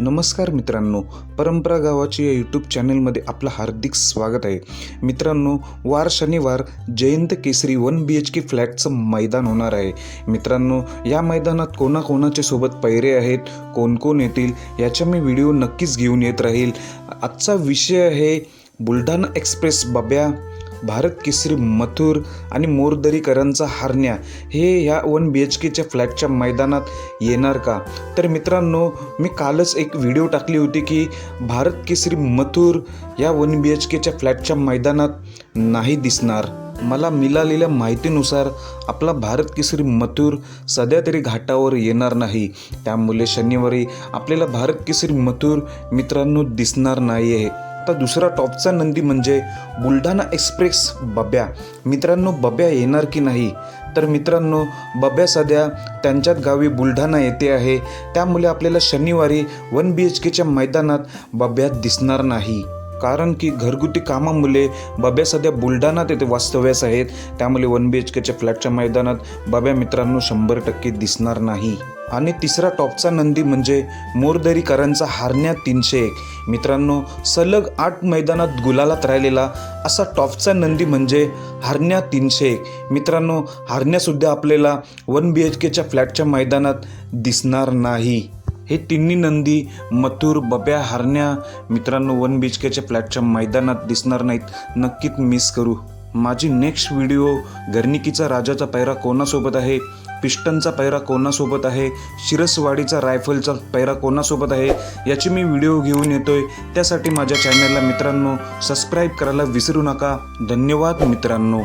नमस्कार मित्रांनो परंपरा गावाची या यूट्यूब चॅनलमध्ये आपलं हार्दिक स्वागत आहे. मित्रांनो वार शनिवार Jayant Kesari one B H K फ्लॅटचं मैदान होणार आहे. मित्रांनो या मैदानात कोणाकोणाच्या सोबत पैरे आहेत कोण कोण येतील याच्या मी व्हिडिओ नक्कीच घेऊन येत राहील. आजचा विषय आहे बुलढाणा एक्सप्रेस बब्या. भारत केसरी मथुर आणि मोरदरीकरांचा हारण्या हे ह्या वन बी एच केच्या फ्लॅटच्या मैदानात येणार का? तर मित्रांनो मी कालच एक व्हिडिओ टाकली होती की भारत केसरी मथुर या वन बी एच केच्या फ्लॅटच्या मैदानात नाही दिसणार. मला मिळालेल्या माहितीनुसार आपला भारत केसरी मथुर सध्या तरी घाटावर येणार नाही. त्यामुळे शनिवारी आपल्याला भारत केसरी मथुर मित्रांनो दिसणार नाही आहे आता दुसरा टॉपचा नंदी म्हणजे बुलढाणा एक्सप्रेस बब्या. मित्रांनो बब्या येणार की नाही? तर मित्रांनो बब्या सध्या त्यांच्यात गावी बुलढाणा येथे आहे. त्यामुळे आपल्याला शनिवारी वन बी एच केच्या मैदानात बब्या दिसणार नाही. कारण की घरगुती कामामुळे बब्या सध्या बुलढाणात तेथे वास्तव्यास आहेत. त्यामुळे वन बी एच केच्या फ्लॅटच्या मैदानात बब्या मित्रांनो शंभर टक्के दिसणार नाही. आणि तिसरा टॉपचा नंदी म्हणजे मोरदरीकरांचा हारण्या तीनशे एक. मित्रांनो सलग आठ मैदानात गुलालात राहिलेला असा टॉपचा नंदी म्हणजे हारण्या तीनशे एक. मित्रांनो हारण्यासुद्धा आपल्याला वन बी एच केच्या फ्लॅटच्या मैदानात दिसणार नाही. हे तिन्ही नंदी मथुर बब्या हारण्या मित्रांनो वन बी एच केच्या फ्लॅटच्या मैदानात दिसणार नाहीत. नक्कीच मिस करू. माझी नेक्स्ट व्हिडिओ गर्निकीचा राजाचा पैरा कोणासोबत आहे? पिस्टनचा पैरा कोणासोबत आहे? शिरसवाडीचा रायफलचा पैरा कोणासोबत आहे? याची मी व्हिडिओ घेऊन येतोय. त्यासाठी माझ्या चॅनलला मित्रांनो सबस्क्राईब करायला विसरू नका. धन्यवाद मित्रांनो.